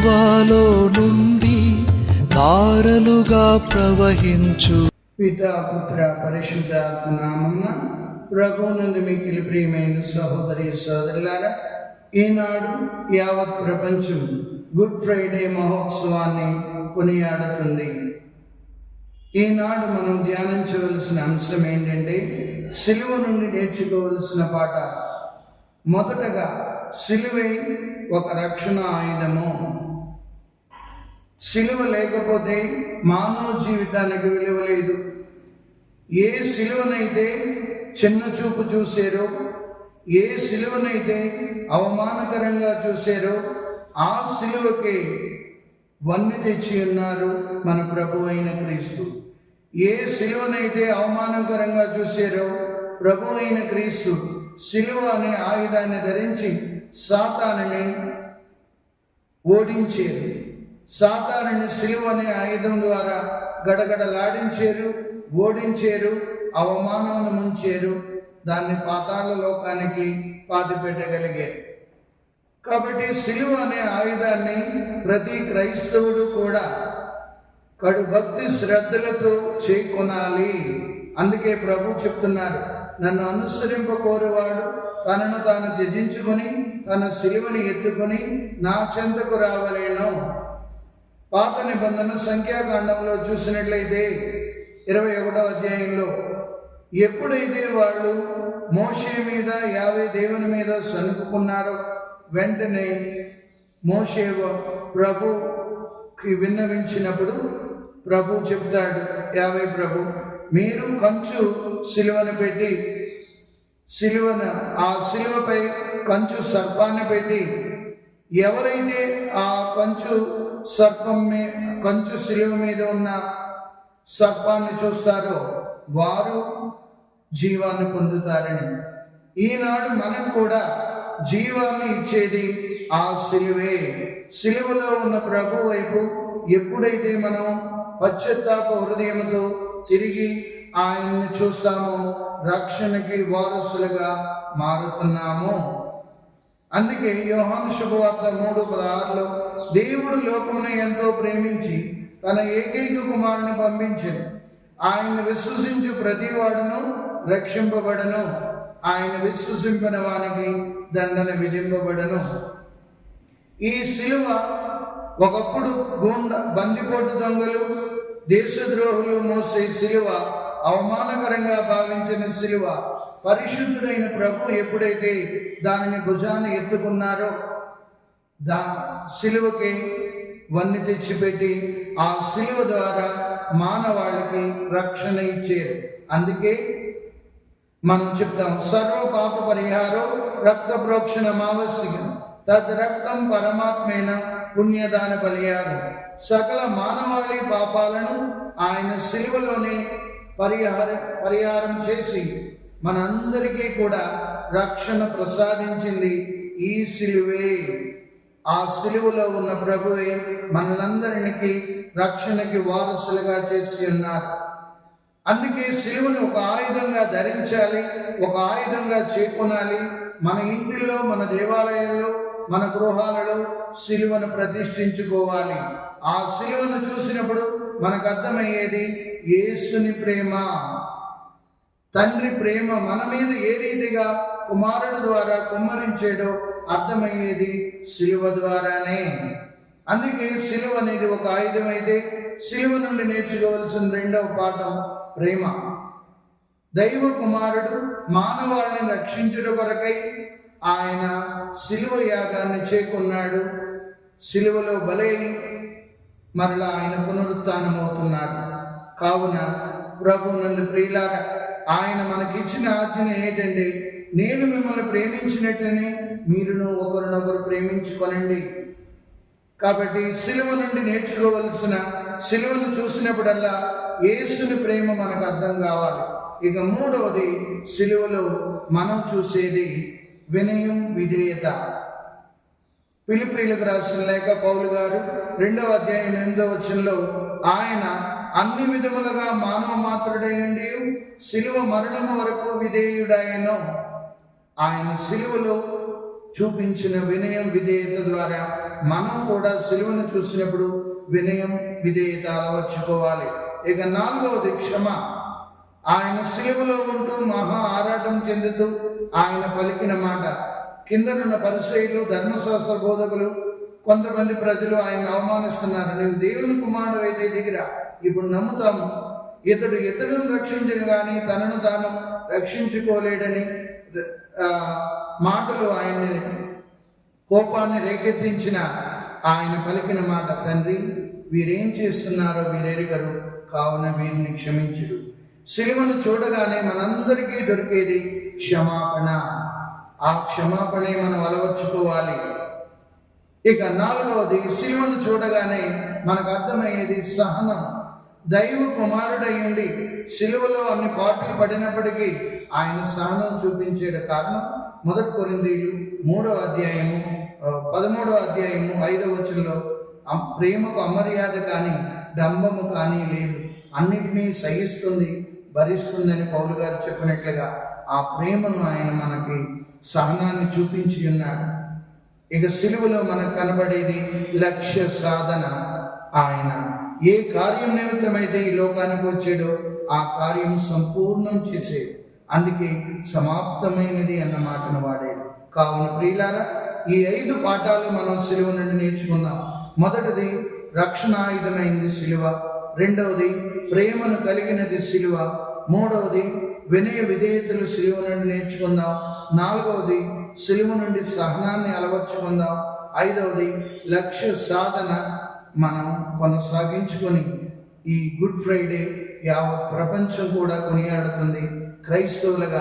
సిలువాలో నుండి ధారలుగా ప్రవహించు. పితాపుత్ర పరిశుద్ధ ఆత్మ నామమున మిక్కిలి ప్రియమైన సహోదరి సోదరులారా ఈనాడు యావత్ ప్రపంచం గుడ్ ఫ్రైడే మహోత్సవాన్ని కొనియాడుతుంది. ఈనాడు మనం ధ్యానించవలసిన అంశం ఏంటంటే సిలువ నుండి నేర్చుకోవలసిన పాట మొదటగా సిలువై ఒక రక్షణ ఆయుధము. సిలువ లేకపోతే మానవ జీవితానికి విలువ లేదు. ఏ సిలువనైతే చిన్న చూపు చూసారో ఏ సిలువనైతే అవమానకరంగా చూసారో ఆ సిలువకే వన్ని తెచ్చి ఉన్నారు మన ప్రభు అయిన క్రీస్తు. ఏ సిలువనైతే అవమానకరంగా చూసారో ప్రభు అయిన క్రీస్తు సిలువ అనే ఆయుధాన్ని ధరించి సాతానని ఓడించారు. సాతానుని సిలువ అనే ఆయుధం ద్వారా గడగడలాడించారు ఓడించారు అవమానమును ముంచారు దాన్ని పాతాళ లోకానికి పాతిపెట్టగలిగారు కాబట్టి సిలువ అనే ఆయుధాన్ని ప్రతి క్రైస్తవుడు కూడా కడు భక్తి శ్రద్ధలతో చేకొనాలి. అందుకే ప్రభు చెప్తున్నారు నన్ను అనుసరింపకోరువాడు తనను తాను త్యజించుకొని తన సిలువని ఎత్తుకొని నా చెంతకు రావలేను. పాత నిబంధన సంఖ్యాకాండంలో చూసినట్లయితే ఇరవై ఒకటో అధ్యాయంలో ఎప్పుడైతే వాళ్ళు మోషే మీద యాభై దేవుని మీద సనుకున్నారో వెంటనే మోషే ప్రభుకి విన్నవించినప్పుడు ప్రభు చెప్తాడు యాభై ప్రభు మీరు కంచు సిలువను పెట్టి సిలువను ఆ సిలువపై కంచు సర్పాన్ని పెట్టి ఎవరైతే ఆ కంచు సర్పం మీ కంచు శిలువ మీద ఉన్న సర్పాన్ని చూస్తారో. వారు జీవాన్ని పొందుతారని. ఈనాడు మనం కూడా జీవాన్ని ఇచ్చేది ఆ సిలువే సిలువలో ఉన్న ప్రభు వైపు ఎప్పుడైతే మనం పశ్చత్తాప హృదయంతో తిరిగి ఆయన్ని చూస్తామో రక్షణకి వారసులుగా మారుతున్నాము. అందుకే యోహాను శుభవార్త మూడు పదహారులో దేవుడు లోకమును ఎంతో ప్రేమించి తన ఏకైక కుమారుని పంపించను. ఆయన విశ్వసించు ప్రతివాడును రక్షింపబడను. ఆయన విశ్వసించిన వానికి దండన విధింపబడను. ఈ శిలువ ఒకప్పుడు గూండ బందిపోటు దొంగలు దేశద్రోహులు మోసే శిలువ అవమానకరంగా భావించిన శిలువ పరిశుద్ధుడైన ప్రభు ఎప్పుడైతే దానిని భుజాన్ని ఎత్తుకున్నారో దా సిలువకి వన్ని తెచ్చిపెట్టి ఆ సిలువ ద్వారా మానవాళికి రక్షణ ఇచ్చారు. అందుకే మనం చెప్తాం సర్వ పాప పరిహారం రక్త ప్రోక్షణ ఆవశ్యకం. తద్ రక్తం పరమాత్మైన పుణ్యదాన బలియాగం సకల మానవాళి పాపాలను ఆయన సిలువలోనే పరిహార పరిహారం చేసి మనందరికీ కూడా రక్షణ ప్రసాదించింది ఈ సిలువే. ఆ సిలువలో ఉన్న ప్రభువే మనలందరికి రక్షణకి వారసులుగా చేసి ఉన్నారు. అందుకే సిలువను ఒక ఆయుధంగా ధరించాలి ఒక ఆయుధంగా చేకొనాలి. మన ఇంటిలో మన దేవాలయాల్లో మన గృహాలలో సిలువను ప్రతిష్ఠించుకోవాలి. ఆ సిలువను చూసినప్పుడు మనకు అర్థమయ్యేది యేసుని ప్రేమ. తండ్రి ప్రేమ మన మీద ఏ రీతిగా కుమారుడు ద్వారా కుమ్మరించేడో అర్థమయ్యేది శిలువ ద్వారానే. అందుకే శిలువ అనేది ఒక ఆయుధం అయితే శిలువ నుండి నేర్చుకోవాల్సిన రెండవ పాఠం ప్రేమ. దైవ కుమారుడు మానవాళిని రక్షించుట కొరకై ఆయన శిలువ యాగాన్ని చేకున్నాడు. శిలువలో బలై మరలా ఆయన పునరుత్నమవుతున్నాడు. కావున ప్రభు నందు ప్రియులారా ఆయన మనకిచ్చిన ఆజ్ఞ ఏంటంటే నేను మిమ్మల్ని ప్రేమించినట్లనే మీరును ఒకరినొకరు ప్రేమించుకొనండి. కాబట్టి సిలువ నుండి నేర్చుకోవలసిన సిలువను చూసినప్పుడల్లా యేసుని ప్రేమ మనకు అర్థం కావాలి. ఇక మూడవది సిలువలో మనం చూసేది వినయం విధేయత. పిలిపిలకు రాసిన లేక పౌలు గారు రెండవ అధ్యాయం ఎనిమిదవ వచనంలో ఆయన అన్ని విధములుగా మానవ మాత్రుడైండి సిలువ మరణము వరకు విధేయుడాయను ఆయన సిలువలో చూపించిన వినయం విధేయత ద్వారా మనం కూడా శిలువను చూసినప్పుడు వినయం విధేయత అలవర్చుకోవాలి ఇక నాలుగవది క్షమ. ఆయన సిలువలో ఉంటూ మహా ఆరాటం చెందుతూ ఆయన పలికిన మాట కిందనున్న పరిచయులు ధర్మశాస్త్ర బోధకులు కొంతమంది ప్రజలు ఆయన అవమానిస్తున్నారు. నువ్వు దేవుని కుమారుడు అయితే దిగిరా. ఇప్పుడు నమ్ముతాము ఇతడు ఇతరులను రక్షించను కానీ తనను తాను రక్షించుకోలేడని మాటలు ఆయన్ని కోపాన్ని రేకెత్తించిన ఆయన పలికిన మాట తండ్రి వీరేం చేస్తున్నారో వీరెరుగరు కావున వీరిని క్షమించుడు. సిలువను చూడగానే మనందరికీ దొరికేది క్షమాపణ. ఆ క్షమాపణే మనం అలవర్చుకోవాలి. ఇక నాలుగవది సిలువను చూడగానే మనకు అర్థమయ్యేది సహనం. దైవ కుమారుడయ్యండి శిలువలో అన్ని పాటలు పడినప్పటికీ ఆయన సహనం చూపించేట కారణం మొదటి కొరిందీలు మూడవ అధ్యాయము పదమూడో పదమూడవ అధ్యాయము ఐదవ వచనంలో ప్రేమకు అమర్యాద కానీ డంబము కానీ లేదు. అన్నిటినీ సహిస్తుంది భరిస్తుందని పౌలు గారు చెప్పినట్లుగా ఆ ప్రేమను ఆయన మనకి సహనాన్ని చూపించి ఉన్నాడు ఇక సిలువలో మనకు కనబడేది లక్ష్య సాధన ఆయన. ఏ కార్యం నిమిత్తమైతే ఈ లోకానికి వచ్చాడో ఆ కార్యం సంపూర్ణం చేసేది. అందుకే సమాప్తమైనది అన్న మాటను వాడాడు కావున ప్రియులారా ఈ ఐదు పాఠాలు మనం సిలువ నుండి నేర్చుకున్నాం మొదటిది రక్షణాయుధమైనది సిలువ. రెండవది ప్రేమను కలిగినది సిలువ. మూడవది వినయ విధేయతలు సిలువ నుండి నేర్చుకుందాం. నాలుగవది సిలువ నుండి సహనాన్ని అలవర్చుకుందాం. ఐదవది లక్ష్య సాధన మనం కొనసాగించుకొని ఈ గుడ్ ఫ్రైడే యావత్ ప్రపంచం కూడా కొనియాడుతుంది. క్రైస్తవులుగా